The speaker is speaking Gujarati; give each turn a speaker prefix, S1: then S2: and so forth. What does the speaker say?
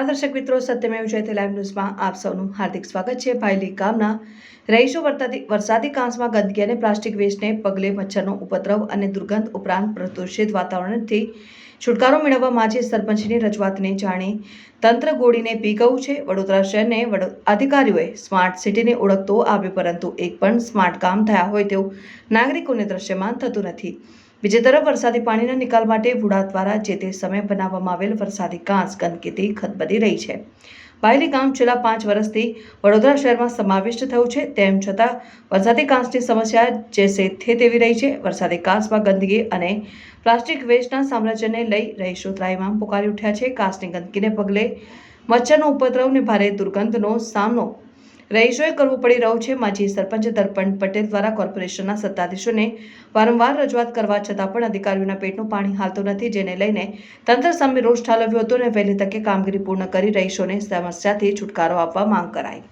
S1: નમસ્કાર દર્શક મિત્રો સત્યમેવ જયતે લાઈવ ન્યૂઝમાં આપ સૌનું હાર્દિક સ્વાગત છે. ભાઈલી ગામના રહીશો વરસાદી વરસાદી કાંસમાં ગંદકી અને પ્લાસ્ટિક વેસ્ટને પગલે મચ્છરનો ઉપદ્રવ અને દુર્ગંધ ઉપરાંત પ્રદૂષિત વાતાવરણથી છુટકારો મેળવવા માજી સરપંચની રજૂઆતને જાણી તંત્ર ગોળીને પી ગયું છે. વડોદરા શહેરને અધિકારીઓએ સ્માર્ટ સિટીને ઓળખતો આવ્યો પરંતુ એક પણ સ્માર્ટ કામ થયા હોય તેવું નાગરિકોને દ્રશ્યમાન થતું નથી. બીજી તરફ વરસાદી પાણીના નિકાલ માટે વુડા દ્વારા જે તે સમયે બનાવવામાં આવેલ વરસાદી કાંસ ગંદકીથી ખદબદી રહી છે. બાયલી ગામ છેલ્લા પાંચ વર્ષથી વડોદરા શહેરમાં સમાવિષ્ટ થયું છે. તેમ છતાં, વરસાદી કાંસની સમસ્યા જે સે થે તેવી રહી છે. વરસાદી કાંસમાં ગંદકી અને પ્લાસ્ટિક વેસ્ટના સામ્રાજ્યને લઈ રહીશો ત્રાયમાં પુકારી ઉઠ્યા છે. કાંસની ગંદકીને પગલે મચ્છરનો ઉપદ્રવને ભારે દુર્ગંધનો સામનો રહીશોએ કરવું પડી રહ્યું છે. માજી સરપંચ દર્પણ પટેલ દ્વારા કોર્પોરેશનના સત્તાધીશોને વારંવાર રજૂઆત કરવા છતાં પણ અધિકારીઓના પેટનું પાણી હાલતું નથી. જેને લઈને તંત્ર સામે રોષ ઠાલવ્યો હતો અને વહેલી તકે કામગીરી પૂર્ણ કરી રહીશોને સમસ્યાથી છુટકારો આપવા માંગ કરાઈ.